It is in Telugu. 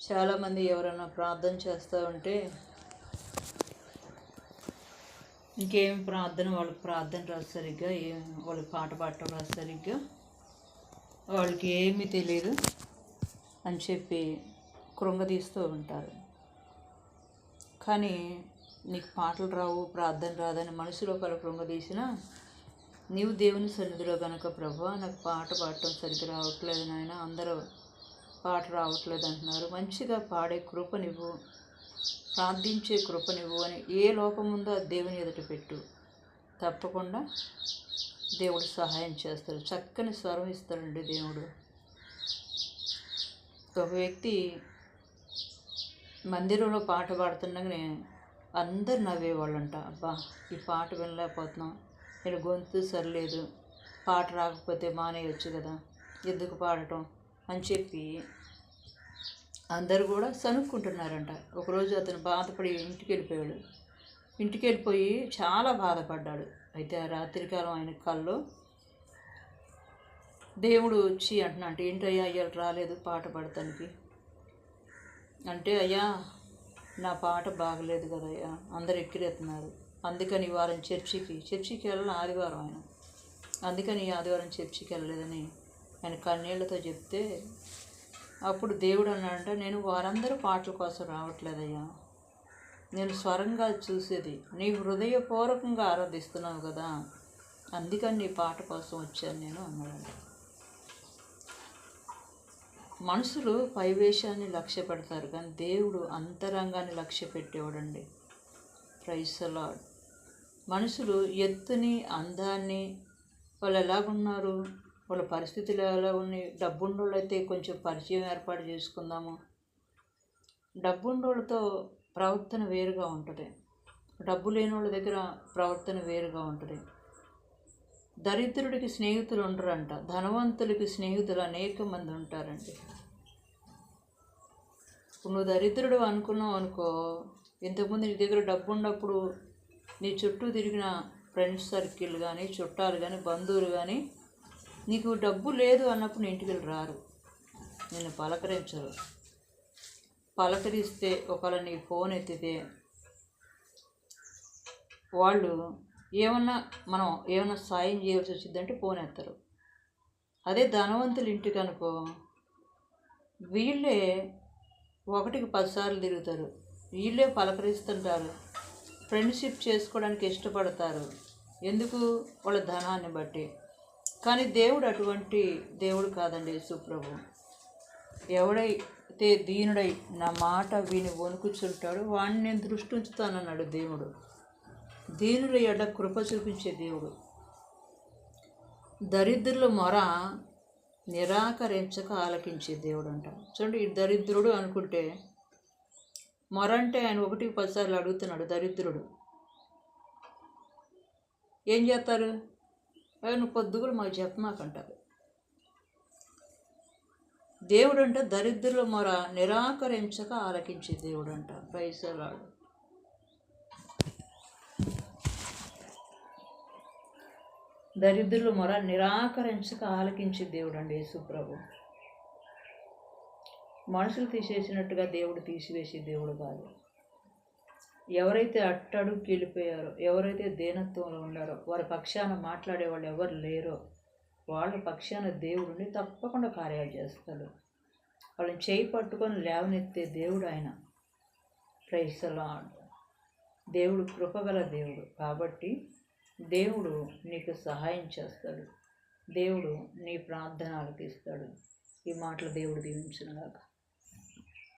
చాలామంది ఎవరైనా ప్రార్థన చేస్తూ ఉంటే ఇంకేం ప్రార్థన వాళ్ళకి ప్రార్థన రాదు సరిగ్గా ఏం వాళ్ళకి పాట పాడటం రాదు సరిగ్గా. వాళ్ళకి ఏమీ తెలియదు అని చెప్పి కృంగదీస్తూ ఉంటారు. కానీ నీకు పాటలు రావు ప్రార్థన రాదని మనసులో కల కృంగదీసినా నీవు దేవుని సన్నిధిలో కనుక ప్రభు నాకు పాట పాడటం సరిగ్గా రావట్లేదు నాయన అందరూ పాట రావట్లేదు అంటున్నారు మంచిగా పాడే కృపనివ్వు ప్రార్థించే కృపనివ్వు అని ఏ లోపం ఉందో అది దేవుని ఎదుట పెట్టు. తప్పకుండా దేవుడు సహాయం చేస్తాడు. చక్కని స్వరం ఇస్తాడండి దేవుడు. ఒక వ్యక్తి మందిరంలో పాట పాడుతుండగానే అందరు నవ్వేవాళ్ళంట. అబ్బా ఈ పాట వినలేకపోతున్నాం. నేను గొంతు సరిలేదు. పాట రాకపోతే మానేయచ్చు కదా. ఎందుకు పాడటం? అని చెప్పి అందరూ కూడా సనుక్కుంటున్నారంట ఒకరోజు అతను బాధపడి ఇంటికి వెళ్ళిపోయాడు. ఇంటికి వెళ్ళిపోయి చాలా బాధపడ్డాడు. అయితే ఆ రాత్రికాలం ఆయన కళ్ళు దేవుడు వచ్చి అంటున్నా అంటే ఏంటయ్యా అయ్యాలు రాలేదు పాట పాడతానికి? అంటే అయ్యా నా పాట బాగలేదు కదయ్యా అందరు ఎక్కిరెత్తున్నారు అందుకని వారం చర్చికి చర్చికి వెళ్ళిన ఆదివారం ఆయన. అందుకని ఆదివారం చర్చికి వెళ్ళలేదని ఆయన కన్నీళ్ళతో చెప్తే అప్పుడు దేవుడు అన్నాడంట నేను వారందరూ పాటల కోసం రావట్లేదయ్యా. నేను స్వరంగా చూసేది నీ హృదయపూర్వకంగా ఆరాధిస్తున్నావు కదా. అందుకని నీ పాట కోసం వచ్చాను నేను అన్నాడు మనుషులు పైవేషాన్ని లక్ష్య పెడతారు కానీ దేవుడు అంతరంగాన్ని లక్ష్య పెట్టేవాడండి. ప్రైసలాడ్ మనుషులు ఎత్తుని అందాన్ని వాళ్ళు ఎలాగున్నారు? వాళ్ళ పరిస్థితులు ఎలా ఉన్నాయి? డబ్బుండోళ్ళైతే కొంచెం పరిచయం ఏర్పాటు చేసుకుందాము. డబ్బుండోళ్ళతో ప్రవర్తన వేరుగా ఉంటుంది. డబ్బు లేని వాళ్ళ దగ్గర ప్రవర్తన వేరుగా ఉంటుంది. దరిద్రుడికి స్నేహితులు ఉండరంట. ధనవంతులకి స్నేహితులు అనేక మంది ఉంటారండి. ఇప్పుడు నువ్వు దరిద్రుడు అనుకున్నావు అనుకో ఇంతకుముందు నీ దగ్గర డబ్బు ఉన్నప్పుడు నీ చుట్టూ తిరిగిన ఫ్రెండ్స్ సర్కిల్ కానీ చుట్టాలు కానీ బంధువులు కానీ నీకు డబ్బు లేదు అన్నప్పుడు నీ ఇంటికి రారు. నిన్ను పలకరించరు. పలకరిస్తే ఒకవేళ నీ ఫోన్ ఎత్తితే వాళ్ళు ఏమన్నా మనం ఏమన్నా సాయం చేయవలసి వచ్చిందంటే ఫోన్ ఎత్తారు. అదే ధనవంతులు ఇంటికి అనుకో వీళ్ళే ఒకటికి పదిసార్లు తిరుగుతారు. వీళ్ళే పలకరిస్తుంటారు. ఫ్రెండ్షిప్ చేసుకోవడానికి ఇష్టపడతారు. ఎందుకు? వాళ్ళ ధనాన్ని బట్టి. కానీ దేవుడు అటువంటి దేవుడు కాదండి సుప్రభు ఎవడైతే దీనుడై నా మాట విని వణుకుచుంటాడో వాడిని నేను దృష్టి ఉంచుతానన్నాడు దేవుడు. దీనుల ఎడ కృప చూపించే దేవుడు. దరిద్రుల మొర నిరాకరించక ఆలకించే దేవుడు అంట చూడండి ఈ దరిద్రుడు అనుకుంటే మొర అంటే ఆయన ఒకటి పదిసార్లు అడుగుతున్నాడు దరిద్రుడు. ఏం చేస్తారు? "ఏ, నువ్వు పొద్దుగులు మాకు చెప్పమాకంటారు దేవుడు అంటే దరిద్రుల మొర నిరాకరించక ఆలకించే దేవుడు అంట పైసలాడు దరిద్రులు మొర నిరాకరించక ఆలకించే దేవుడు అండి యేసుప్రభు మనుషులు తీసేసినట్టుగా దేవుడు తీసివేసే దేవుడు కాదు. ఎవరైతే అట్టడుగు వెళ్ళిపోయారో ఎవరైతే దీనత్వంలో ఉన్నారో వారి పక్షాన మాట్లాడే వాళ్ళు ఎవరు లేరో వాళ్ళ పక్షాన దేవుడిని తప్పకుండా కార్యాలు చేస్తాడు. వాళ్ళని చేయి పట్టుకొని లేవనెత్తే దేవుడు ఆయన. ప్రైసలా దేవుడు కృపగల దేవుడు. కాబట్టి దేవుడు నీకు సహాయం చేస్తాడు. దేవుడు నీ ప్రార్థన ఆలకిస్తాడు. ఈ మాటలు దేవుడు దీవించినగాక